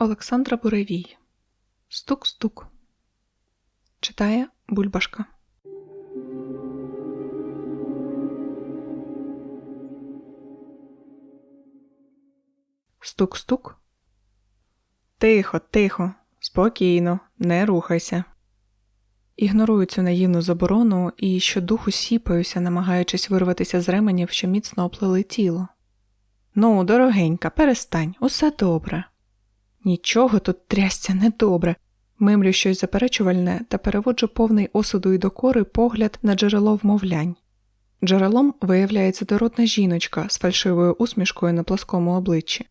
Олександра Буревій. Стук-стук. Читає Бульбашка. Стук-стук. Тихо, тихо, спокійно, не рухайся. Ігнорую цю наївну заборону і щодуху сіпаюся, намагаючись вирватися з ременів, що міцно оплели тіло. Ну, дорогенька, перестань, усе добре. Нічого тут трясся недобре. Мимлю щось заперечувальне та переводжу повний осуду і докори погляд на джерело вмовлянь. Джерелом виявляється дородна жіночка з фальшивою усмішкою на плоскому обличчі.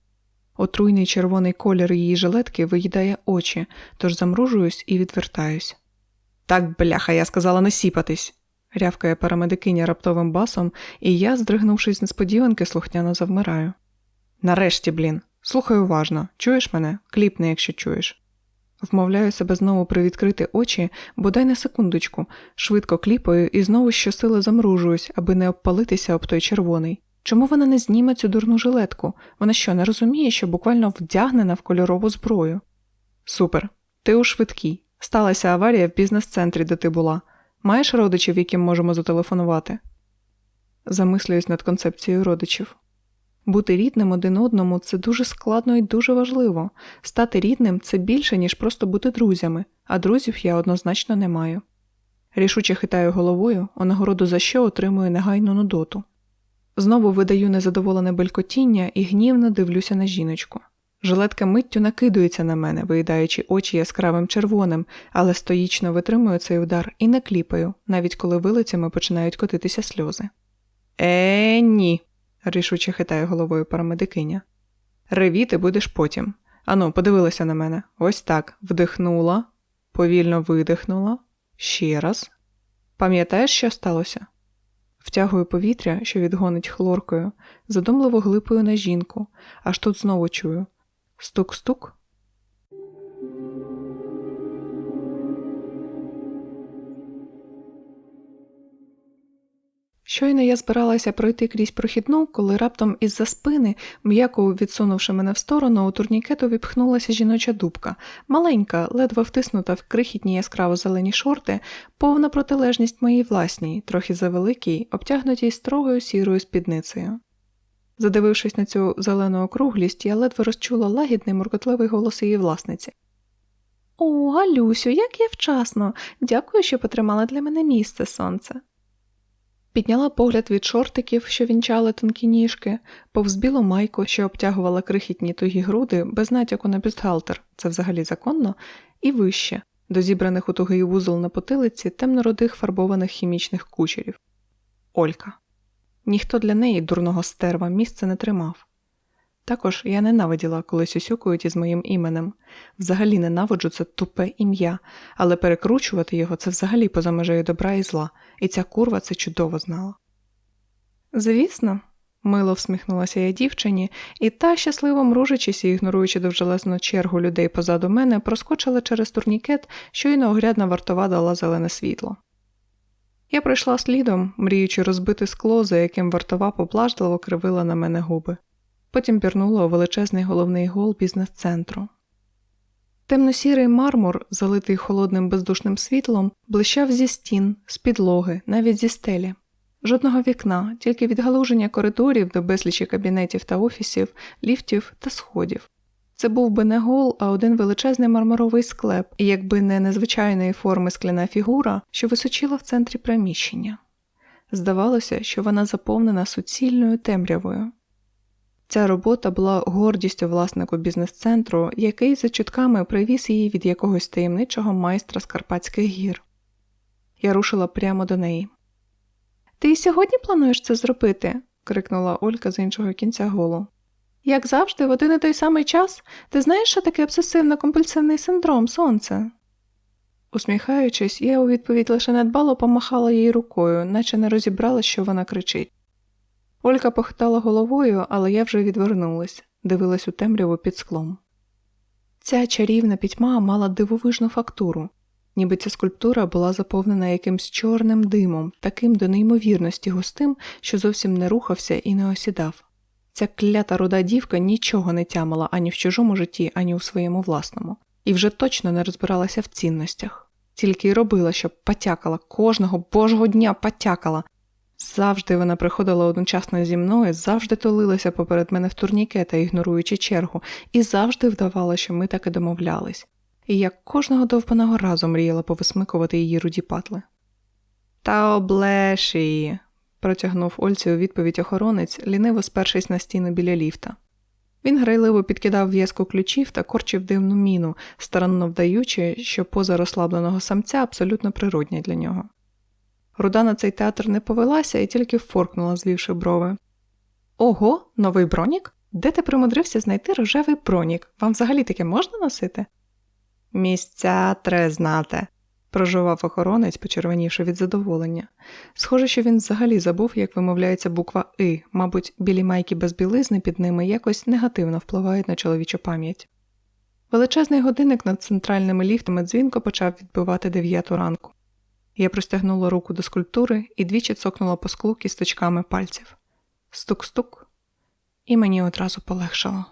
Отруйний червоний колір її жилетки виїдає очі, тож замружуюсь і відвертаюсь. Так, бляха, я сказала не сіпатись, рявкає парамедикиня раптовим басом, і я, здригнувшись з несподіванки, слухняно завмираю. Нарешті, блін, слухай уважно, чуєш мене? Кліпни, якщо чуєш. Вмовляю себе знову привідкрити очі, бодай на секундочку, швидко кліпаю і знову щосили замружуюсь, аби не обпалитися об той червоний. Чому вона не зніме цю дурну жилетку? Вона що, не розуміє, що буквально вдягнена в кольорову зброю? Супер. Ти у швидкій. Сталася аварія в бізнес-центрі, де ти була. Маєш родичів, яким можемо зателефонувати? Замислююсь над концепцією родичів. Бути рідним один одному це дуже складно і дуже важливо. Стати рідним це більше, ніж просто бути друзями, а друзів я однозначно не маю. Рішуче хитаю головою, у нагороду за що отримую негайну нудоту. Знову видаю незадоволене белькотіння і гнівно дивлюся на жіночку. Жилетка миттю накидується на мене, виїдаючи очі яскравим червоним, але стоїчно витримую цей удар і не кліпаю, навіть коли вилицями починають котитися сльози. Е, ні, рішуче хитає головою парамедикиня. Ревіти будеш потім. Ану, подивилася на мене. Ось так. Вдихнула, повільно видихнула. Ще раз. Пам'ятаєш, що сталося? Втягую повітря, що відгонить хлоркою, задумливо глипою на жінку, аж тут знову чую стук-стук. Щойно я збиралася пройти крізь прохідну, коли раптом із-за спини, м'яко відсунувши мене в сторону, у турнікету віпхнулася жіноча дубка, маленька, ледве втиснута в крихітні яскраво зелені шорти, повна протилежність моїй власній, трохи завеликій, обтягнутій строгою сірою спідницею. Задивившись на цю зелену округлість, я ледве розчула лагідний муркотливий голос її власниці. О, Галюсю, як я вчасно! Дякую, що потримала для мене місце, сонце. Підняла погляд від шортиків, що вінчали тонкі ніжки, повз білу майку, що обтягувала крихітні тугі груди, без натяку на бюстгальтер, це взагалі законно, і вище, до зібраних у тугий вузол на потилиці темнородих фарбованих хімічних кучерів. Олька. Ніхто для неї, дурного стерва, місце не тримав. Також я ненавиділа, коли сюсюкують із моїм іменем. Взагалі ненавиджу це тупе ім'я, але перекручувати його це взагалі поза межею добра і зла, і ця курва це чудово знала. Звісно, мило всміхнулася я дівчині, і та, щасливо мружачись і ігноруючи довжелезну чергу людей позаду мене, проскочила через турнікет, щойно оглядна вартова дала зелене світло. Я пройшла слідом, мріючи розбити скло, за яким вартова поблажливо кривила на мене губи. Потім пірнула у величезний головний гол бізнес-центру. Темно-сірий мармур, залитий холодним бездушним світлом, блищав зі стін, з підлоги, навіть зі стелі. Жодного вікна, тільки відгалуження коридорів до безлічі кабінетів та офісів, ліфтів та сходів. Це був би не гол, а один величезний мармуровий склеп, і якби не незвичайної форми скляна фігура, що височила в центрі приміщення. Здавалося, що вона заповнена суцільною темрявою. Ця робота була гордістю власнику бізнес-центру, який за чутками привіз її від якогось таємничого майстра з Карпатських гір. Я рушила прямо до неї. Ти сьогодні плануєш це зробити? крикнула Олька з іншого кінця голу. Як завжди, в один і той самий час ти знаєш, що таке обсесивно-компульсивний синдром сонце? Усміхаючись, я у відповідь лише недбало помахала їй рукою, наче не розібрала, що вона кричить. Олька похитала головою, але я вже відвернулась, дивилась у темряву під склом. Ця чарівна пітьма мала дивовижну фактуру, ніби ця скульптура була заповнена якимсь чорним димом, таким до неймовірності густим, що зовсім не рухався і не осідав. Ця клята руда дівка нічого не тямила ані в чужому житті, ані у своєму власному, і вже точно не розбиралася в цінностях, тільки й робила, що потякала, кожного божого дня потякала. Завжди вона приходила одночасно зі мною, завжди тулилася поперед мене в турнікета, ігноруючи чергу, і завжди вдавала, що ми так і домовлялись, і як кожного довбаного разу мріяла повисмикувати її руді патли. Та облеш її, протягнув Ольці у відповідь охоронець, ліниво спершись на стіну біля ліфта. Він грайливо підкидав в'язку ключів та корчив дивну міну, старанно вдаючи, що поза розслабленого самця абсолютно природня для нього. Руда на цей театр не повелася і тільки форкнула, звівши брови. Ого, новий бронік? Де ти примудрився знайти рожевий бронік? Вам взагалі таке можна носити? Місця тре знати, прожував охоронець, почервонівши від задоволення. Схоже, що він взагалі забув, як вимовляється буква И, мабуть, білі майки без білизни під ними якось негативно впливають на чоловічу пам'ять. Величезний годинник над центральними ліфтами дзвінко почав відбивати дев'яту ранку. Я простягнула руку до скульптури і двічі цокнула по склу кісточками пальців. Стук-стук, і мені одразу полегшало.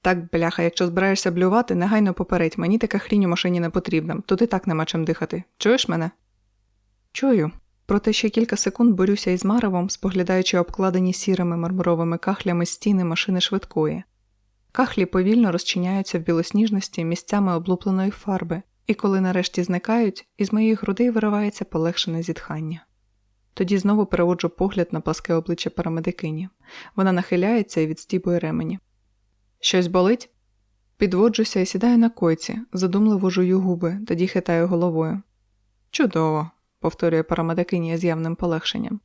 Так, бляха, якщо збираєшся блювати, негайно попередь, мені така хрінь у машині не потрібна, тут і так нема чим дихати. Чуєш мене? Чую. Проте ще кілька секунд борюся із маревом, споглядаючи обкладені сірими мармуровими кахлями стіни машини швидкої. Кахлі повільно розчиняються в білосніжності місцями облупленої фарби, і коли нарешті зникають, із моїх грудей виривається полегшене зітхання. Тоді знову переводжу погляд на пласке обличчя парамедикині. Вона нахиляється і відстібує ремені. Щось болить? Підводжуся і сідаю на койці, задумливо жую губи, тоді хитаю головою. Чудово, повторює парамедикиня з явним полегшенням.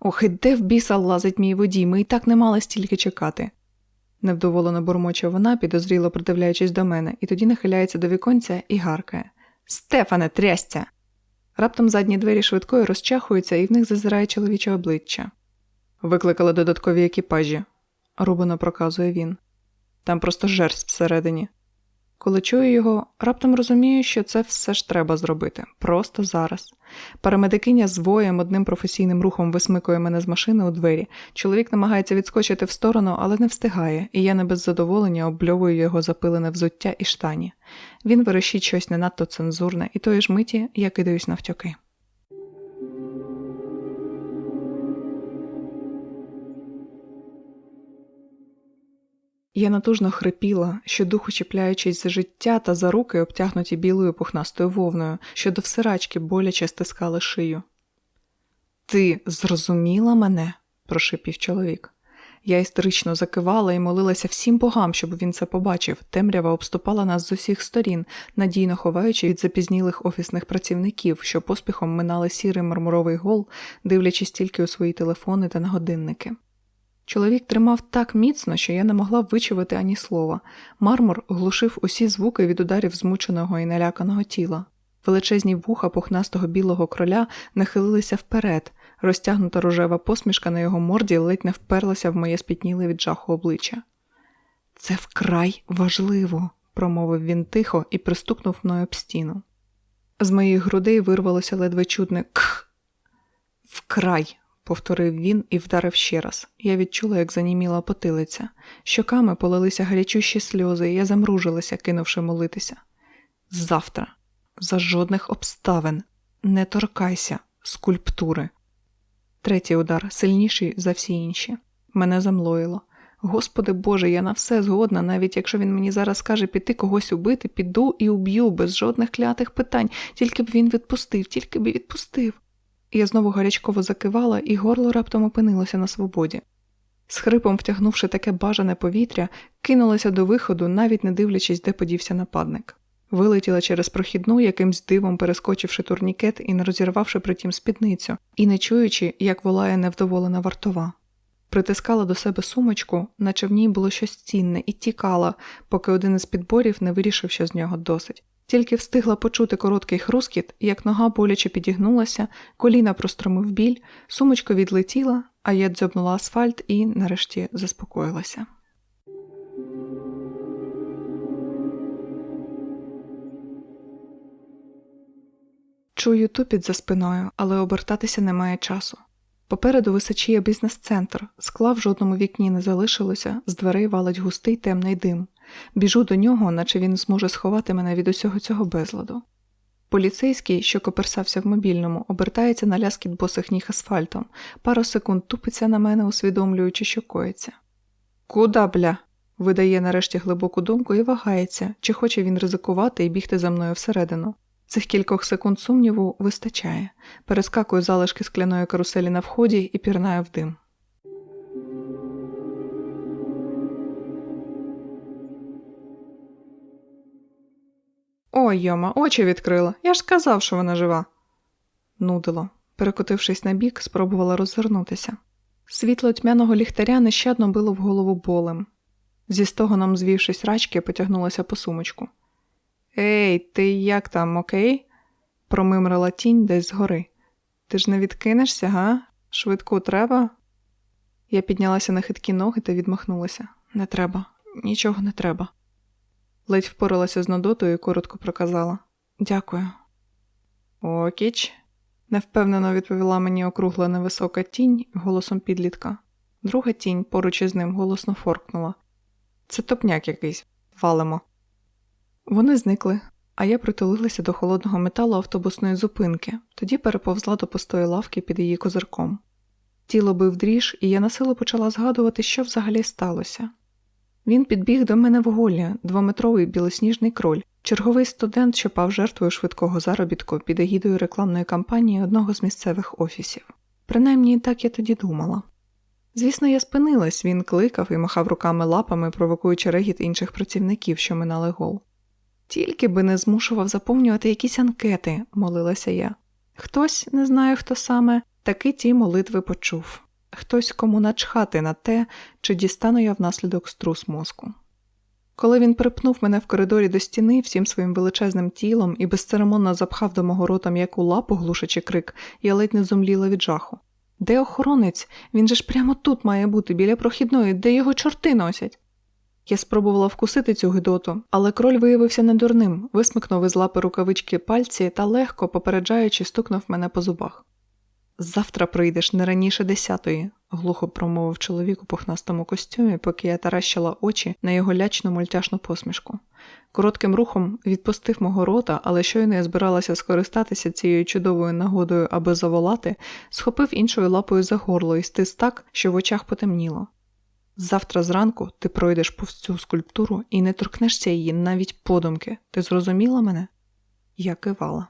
Ох, і де в біса лазить мій водій, ми і так не мали стільки чекати. Невдоволено бурмоче вона, підозріло придивляючись до мене, і тоді нахиляється до віконця і гаркає Стефане, трясця! Раптом задні двері швидкої розчахуються, і в них зазирає чоловіче обличчя. Викликали додаткові екіпажі, рубано проказує він. Там просто жерсть всередині. Коли чую його, раптом розумію, що це все ж треба зробити просто зараз. Парамедикиня з воєм одним професійним рухом висмикує мене з машини у двері. Чоловік намагається відскочити в сторону, але не встигає, і я не без задоволення обльовую його запилене взуття і штані. Він вирішить щось не надто цензурне, і тої ж миті я кидаюсь навтьоки. Я натужно хрипіла, що духу чіпляючись за життя та за руки, обтягнуті білою пухнастою вовною, що до всирачки боляче стискали шию. Ти зрозуміла мене? прошипів чоловік. Я істерично закивала і молилася всім богам, щоб він це побачив. Темрява обступала нас з усіх сторін, надійно ховаючи від запізнілих офісних працівників, що поспіхом минали сірий мармуровий гол, дивлячись тільки у свої телефони та на годинники. Чоловік тримав так міцно, що я не могла вичувати ані слова. Мармур глушив усі звуки від ударів змученого і наляканого тіла. Величезні вуха пухнастого білого кроля нахилилися вперед, розтягнута рожева посмішка на його морді ледь не вперлася в моє спітніле від жаху обличчя. Це вкрай важливо, промовив він тихо і пристукнув мною об стіну. З моїх грудей вирвалося ледве чудне кх. Вкрай повторив він і вдарив ще раз. Я відчула, як заніміла потилиця. Щоками полилися гарячущі сльози, і я замружилася, кинувши молитися. Завтра, за жодних обставин, не торкайся, скульптури. Третій удар сильніший за всі інші. Мене замлоїло. Господи Боже, я на все згодна, навіть якщо він мені зараз скаже піти когось убити, піду і уб'ю без жодних клятих питань, тільки б він відпустив, тільки б відпустив. Я знову гарячково закивала, і горло раптом опинилося на свободі. З хрипом втягнувши таке бажане повітря, кинулася до виходу, навіть не дивлячись, де подівся нападник. Вилетіла через прохідну, якимсь дивом перескочивши турнікет і не розірвавши притім спідницю, і не чуючи, як волає невдоволена вартова. Притискала до себе сумочку, наче в ній було щось цінне, і тікала, поки один із підборів не вирішив, що з нього досить. Тільки встигла почути короткий хрускіт, як нога боляче підігнулася, коліна простромив біль, сумочка відлетіла, а я дзьобнула асфальт і, нарешті, заспокоїлася. Чую тупіт за спиною, але обертатися немає часу. Попереду височіє бізнес-центр, скла в жодному вікні не залишилося, з дверей валить густий темний дим. Біжу до нього, наче він зможе сховати мене від усього цього безладу. Поліцейський, що коперсався в мобільному, обертається на ляскіт босих ніг асфальтом, пару секунд тупиться на мене, усвідомлюючи, що коїться. Куда, бля? видає нарешті глибоку думку і вагається, чи хоче він ризикувати і бігти за мною всередину. Цих кількох секунд сумніву вистачає. Перескакую залишки скляної каруселі на вході і пірнаю в дим. Ой, йома, очі відкрила. Я ж сказав, що вона жива. Нудило. Перекотившись на бік, спробувала розвернутися. Світло тьмяного ліхтаря нещадно било в голову болем. Зі стогоном звівшись рачки, потягнулася по сумочку. Ей, ти як там, окей? промимрила тінь десь згори. Ти ж не відкинешся, га? Швидку треба? Я піднялася на хиткі ноги та відмахнулася. Не треба, нічого не треба. Ледь впоралася з нудотою і коротко проказала Дякую. Окіч, невпевнено відповіла мені округла невисока тінь голосом підлітка. Друга тінь поруч із ним голосно форкнула. Це топняк якийсь, валимо. Вони зникли, а я притулилася до холодного металу автобусної зупинки, тоді переповзла до пустої лавки під її козирком. Тіло бив дріж, і я на силу почала згадувати, що взагалі сталося. Він підбіг до мене в голі, двометровий білосніжний кроль, черговий студент, що пав жертвою швидкого заробітку під егідою рекламної кампанії одного з місцевих офісів. Принаймні так я тоді думала. Звісно, я спинилась, він кликав і махав руками лапами, провокуючи регіт інших працівників, що минали гол. Тільки би не змушував заповнювати якісь анкети, молилася я. Хтось, не знаю хто саме, таки ті молитви почув хтось кому начхати на те, чи дістану я внаслідок струс мозку. Коли він припнув мене в коридорі до стіни всім своїм величезним тілом і безцеремонно запхав до мого рота м'яку лапу, глушачи крик, я ледь не зумліла від жаху. Де охоронець? Він же ж прямо тут має бути, біля прохідної, де його чорти носять. Я спробувала вкусити цю гидоту, але кроль виявився недурним, висмикнув із лапи рукавички пальці та легко, попереджаючи, стукнув мене по зубах. Завтра прийдеш не раніше десятої, глухо промовив чоловік у пухнастому костюмі, поки я таращила очі на його лячну мультяшну посмішку. Коротким рухом відпустив мого рота, але щойно я збиралася скористатися цією чудовою нагодою, аби заволати, схопив іншою лапою за горло і стис так, що в очах потемніло. Завтра зранку ти пройдеш повз цю скульптуру і не торкнешся її навіть подумки. Ти зрозуміла мене? Я кивала.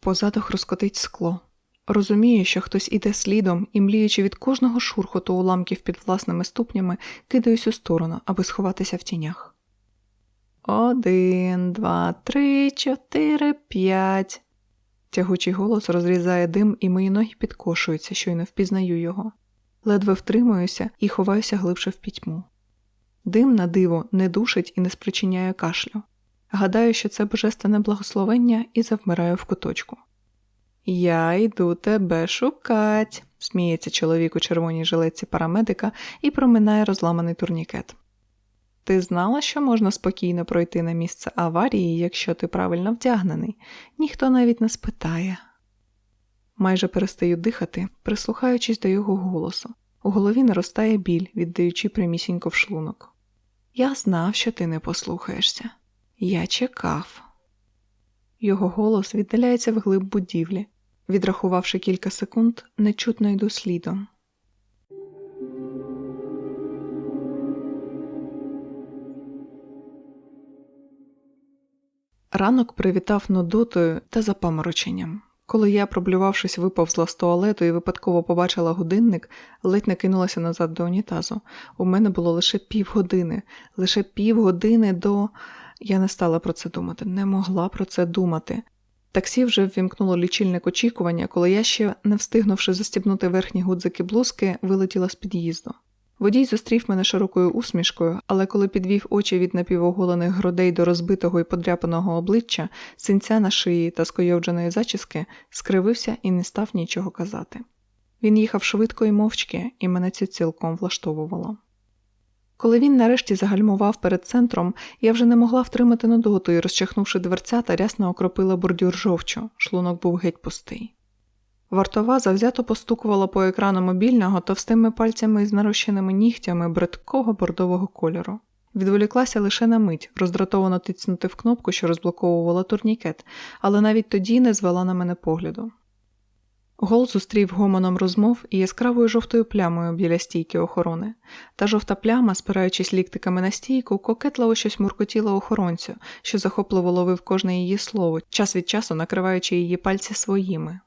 Позаду хрускотить скло. Розумію, що хтось іде слідом і, мліючи від кожного шурхоту уламків під власними ступнями, кидаюсь у сторону, аби сховатися в тінях. Один, два, три, чотири, п'ять. Тягучий голос розрізає дим, і мої ноги підкошуються, щойно впізнаю його. Ледве втримуюся і ховаюся глибше в пітьму. Дим на диво не душить і не спричиняє кашлю. Гадаю, що це божественне благословення і завмираю в куточку. Я йду тебе шукать, сміється чоловік у червоній жилетці парамедика і проминає розламаний турнікет. Ти знала, що можна спокійно пройти на місце аварії, якщо ти правильно вдягнений, ніхто навіть не спитає. Майже перестаю дихати, прислухаючись до його голосу. У голові наростає біль, віддаючи прямісінько в шлунок. Я знав, що ти не послухаєшся. Я чекав. Його голос віддаляється вглиб будівлі. Відрахувавши кілька секунд, нечутно йду слідом. Ранок привітав нудотою та запамороченням. Коли я, проблювавшись, виповзла з туалету і випадково побачила годинник, ледь не кинулася назад до унітазу. У мене було лише півгодини, лише півгодини до. Я не стала про це думати, не могла про це думати. Таксі вже ввімкнуло лічильник очікування, коли я ще, не встигнувши застібнути верхні гудзики блузки, вилетіла з під'їзду. Водій зустрів мене широкою усмішкою, але коли підвів очі від напівоголених грудей до розбитого і подряпаного обличчя, синця на шиї та скойовдженої зачіски, скривився і не став нічого казати. Він їхав швидко і мовчки, і мене це цілком влаштовувало. Коли він нарешті загальмував перед центром, я вже не могла втримати нудоту і, розчахнувши дверцята, рясно окропила бордюр жовчу, шлунок був геть пустий. Вартова завзято постукувала по екрану мобільного товстими пальцями з нарощеними нігтями бридкого бордового кольору. Відволіклася лише на мить, роздратовано тицнути в кнопку, що розблоковувала турнікет, але навіть тоді не звела на мене погляду. Гол зустрів гомоном розмов і яскравою жовтою плямою біля стійки охорони. Та жовта пляма, спираючись ліктиками на стійку, кокетливо щось муркотіла охоронцю, що захопливо ловив кожне її слово, час від часу накриваючи її пальці своїми.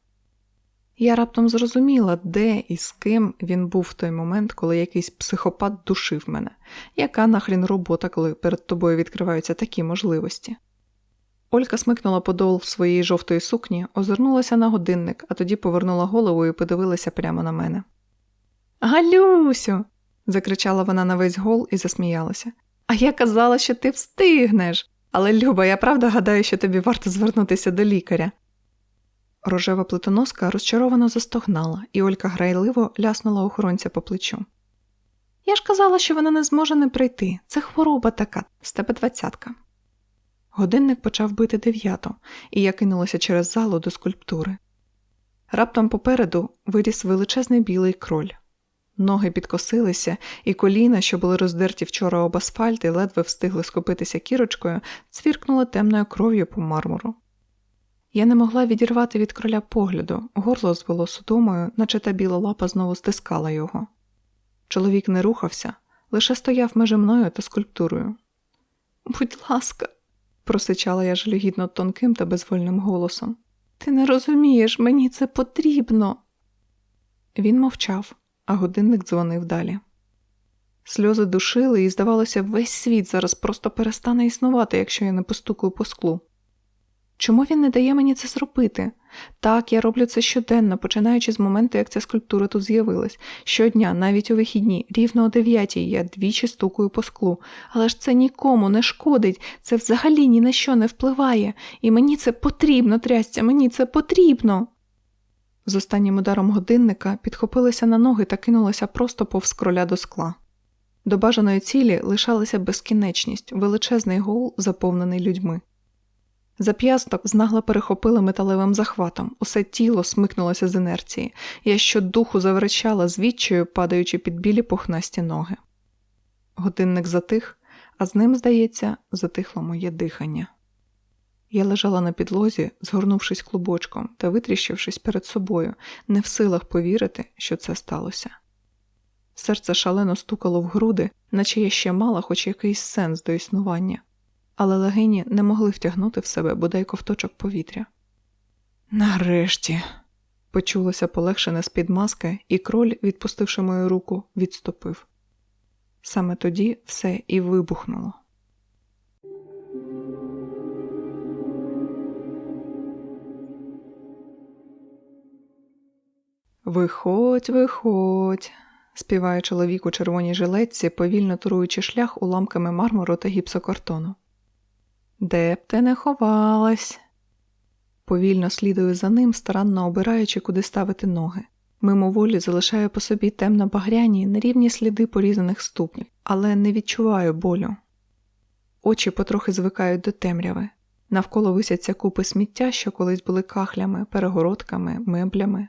Я раптом зрозуміла, де і з ким він був в той момент, коли якийсь психопат душив мене. Яка нахрін робота, коли перед тобою відкриваються такі можливості? Олька смикнула подол своєї жовтої сукні, озирнулася на годинник, а тоді повернула голову і подивилася прямо на мене. Галюсю. закричала вона на весь гол і засміялася. А я казала, що ти встигнеш. Але, Люба, я правда гадаю, що тобі варто звернутися до лікаря. Рожева плитоноска розчаровано застогнала, і Олька грайливо ляснула охоронця по плечу. Я ж казала, що вона не зможе не прийти. Це хвороба така, з двадцятка. Годинник почав бити дев'ято, і я кинулася через залу до скульптури. Раптом попереду виріс величезний білий кроль. Ноги підкосилися, і коліна, що були роздерті вчора об асфальт і ледве встигли скупитися кірочкою, цвіркнули темною кров'ю по мармуру. Я не могла відірвати від кроля погляду, горло звело судомою, наче та біла лапа знову стискала його. Чоловік не рухався, лише стояв межі мною та скульптурою. Будь ласка, просичала я жалюгідно тонким та безвольним голосом. Ти не розумієш, мені це потрібно. Він мовчав, а годинник дзвонив далі. Сльози душили, і, здавалося, весь світ зараз просто перестане існувати, якщо я не постукаю по склу. Чому він не дає мені це зробити? Так, я роблю це щоденно, починаючи з моменту, як ця скульптура тут з'явилась. Щодня, навіть у вихідні, рівно о дев'ятій я двічі стукаю по склу. Але ж це нікому не шкодить, це взагалі ні на що не впливає, і мені це потрібно, трясця, мені це потрібно. З останнім ударом годинника підхопилася на ноги та кинулася просто повз кроля до скла. До бажаної цілі лишалася безкінечність, величезний гол, заповнений людьми. Зап'ясток знагла перехопила металевим захватом, усе тіло смикнулося з інерції, я щодуху завречала звідчою, падаючи під білі пухнасті ноги. Годинник затих, а з ним, здається, затихло моє дихання. Я лежала на підлозі, згорнувшись клубочком та витріщившись перед собою, не в силах повірити, що це сталося. Серце шалено стукало в груди, наче я ще мала хоч якийсь сенс до існування але легені не могли втягнути в себе бодай ковточок повітря. Нарешті, почулося полегшене з під маски, і кроль, відпустивши мою руку, відступив. Саме тоді все і вибухнуло. Виходь, виходь, співає чоловік у червоній жилетці, повільно туруючи шлях уламками мармуру та гіпсокартону. Де б ти не ховалась? Повільно слідую за ним, старанно обираючи, куди ставити ноги. Мимоволі залишаю по собі темно багряні, нерівні сліди порізаних ступнів, але не відчуваю болю. Очі потрохи звикають до темряви. Навколо висяться купи сміття, що колись були кахлями, перегородками, меблями.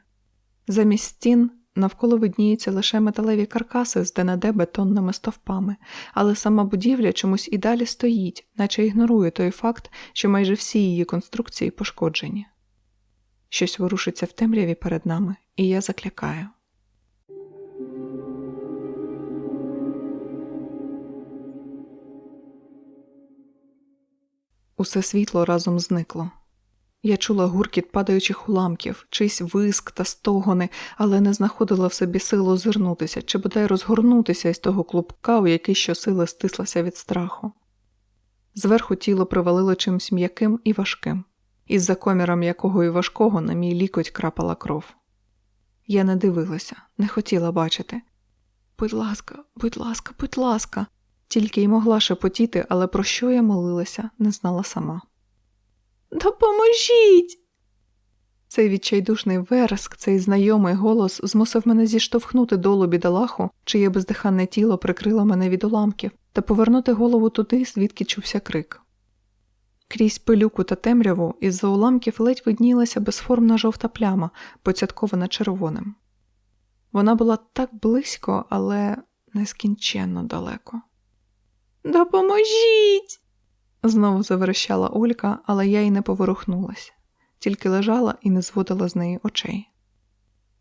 Замість стін Навколо видніються лише металеві каркаси з де-не-де бетонними стовпами, але сама будівля чомусь і далі стоїть, наче ігнорує той факт, що майже всі її конструкції пошкоджені. Щось ворушиться в темряві перед нами, і я заклякаю. Усе світло разом зникло. Я чула гуркіт падаючих уламків, чийсь виск та стогони, але не знаходила в собі силу озирнутися чи бодай розгорнутися із того клубка, у який щосили стислася від страху. Зверху тіло привалило чимсь м'яким і важким, із за коміром якого і важкого на мій лікоть крапала кров. Я не дивилася, не хотіла бачити. Будь ласка, будь ласка, будь ласка, тільки й могла шепотіти, але про що я молилася, не знала сама. Допоможіть. Цей відчайдушний вереск, цей знайомий голос змусив мене зіштовхнути долу бідолаху, чиє бездиханне тіло прикрило мене від уламків, та повернути голову туди, звідки чувся крик. Крізь пилюку та темряву із-за уламків ледь виднілася безформна жовта пляма, поцяткована червоним. Вона була так близько, але нескінченно далеко. Допоможіть! Знову заверещала Олька, але я й не поворухнулась, тільки лежала і не зводила з неї очей.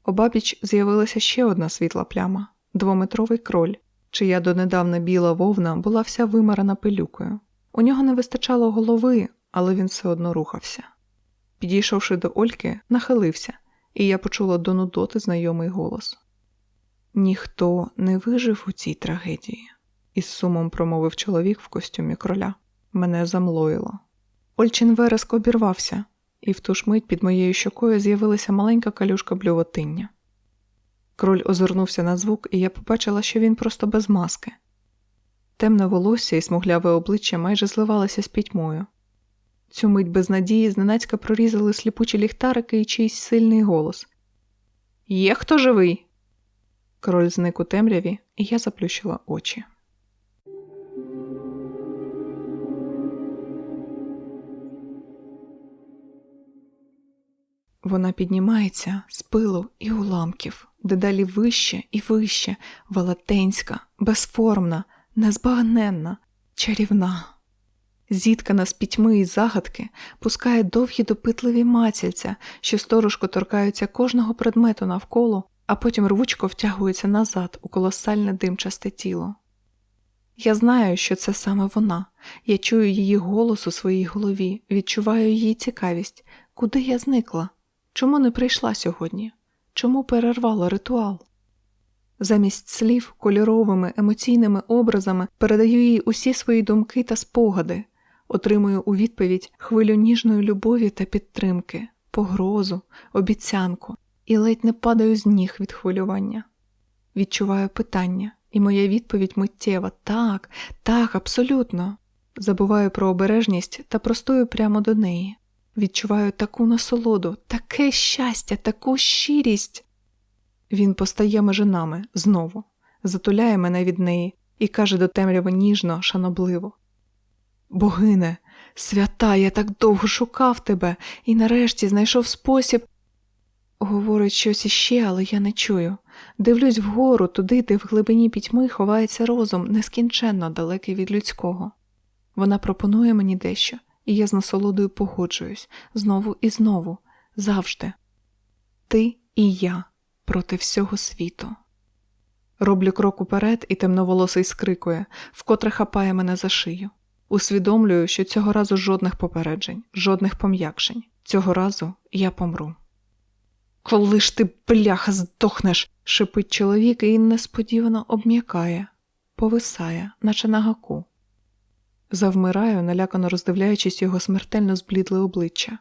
Обабіч з'явилася ще одна світла пляма двометровий кроль, чия донедавна біла вовна була вся вимарана пилюкою. У нього не вистачало голови, але він все одно рухався. Підійшовши до Ольки, нахилився, і я почула до нудоти знайомий голос. Ніхто не вижив у цій трагедії, із сумом промовив чоловік в костюмі кроля. Мене замлоїло. Ольчин вереск обірвався, і в ту ж мить під моєю щокою з'явилася маленька калюшка блювотиння. Кроль озирнувся на звук, і я побачила, що він просто без маски. Темне волосся і смугляве обличчя майже зливалися з пітьмою. Цю мить без надії зненацька прорізали сліпучі ліхтарики і чийсь сильний голос. Є хто живий? Король зник у темряві, і я заплющила очі. Вона піднімається з пилу і уламків, дедалі вище і вище, велетенська, безформна, незбагненна, чарівна. Зіткана з пітьми і загадки, пускає довгі допитливі мацільця, що сторожко торкаються кожного предмету навколо, а потім рвучко втягуються назад у колосальне димчасте тіло. Я знаю, що це саме вона, я чую її голос у своїй голові, відчуваю її цікавість, куди я зникла, чому не прийшла сьогодні, чому перервала ритуал. Замість слів кольоровими емоційними образами передаю їй усі свої думки та спогади, отримую у відповідь хвилю ніжної любові та підтримки, погрозу, обіцянку і ледь не падаю з ніг від хвилювання. Відчуваю питання, і моя відповідь миттєва так, так, абсолютно. Забуваю про обережність та простою прямо до неї. Відчуваю таку насолоду, таке щастя, таку щирість. Він постає межи нами знову, затуляє мене від неї і каже до темряви ніжно, шанобливо. Богине, свята, я так довго шукав тебе і нарешті знайшов спосіб. Говорить щось іще, але я не чую. Дивлюсь вгору, туди, де в глибині пітьми ховається розум, нескінченно далекий від людського. Вона пропонує мені дещо, і я з насолодою погоджуюсь знову і знову, завжди. Ти і я проти всього світу. Роблю крок уперед, і темноволосий скрикує, вкотре хапає мене за шию. Усвідомлюю, що цього разу жодних попереджень, жодних пом'якшень. Цього разу я помру. Коли ж ти, бляха, здохнеш, шипить чоловік і несподівано обм'якає, повисає, наче на гаку. Завмираю, налякано роздивляючись його смертельно зблідле обличчя.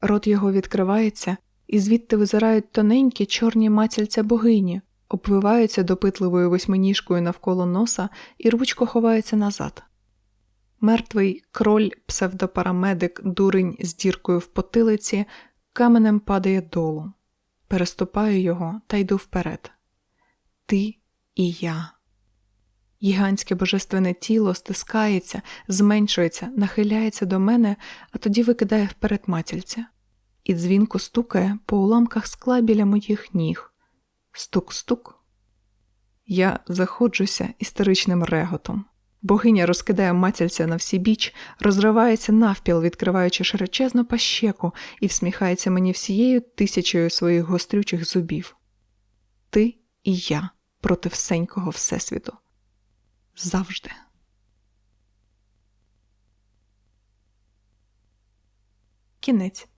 Рот його відкривається, і звідти визирають тоненькі чорні мацяльця богині, обвиваються допитливою восьминіжкою навколо носа і рвучко ховаються назад. Мертвий кроль, псевдопарамедик, дурень з діркою в потилиці, каменем падає долу. Переступаю його та йду вперед. Ти і я. Гігантське божественне тіло стискається, зменшується, нахиляється до мене, а тоді викидає вперед матільця, і дзвінко стукає по уламках скла біля моїх ніг. Стук-стук. Я заходжуся істеричним реготом. Богиня розкидає матільця на всі біч, розривається навпіл, відкриваючи широчезну пащеку, і всміхається мені всією тисячею своїх гострючих зубів. Ти і я проти всенького Всесвіту. Завжди. Кінець.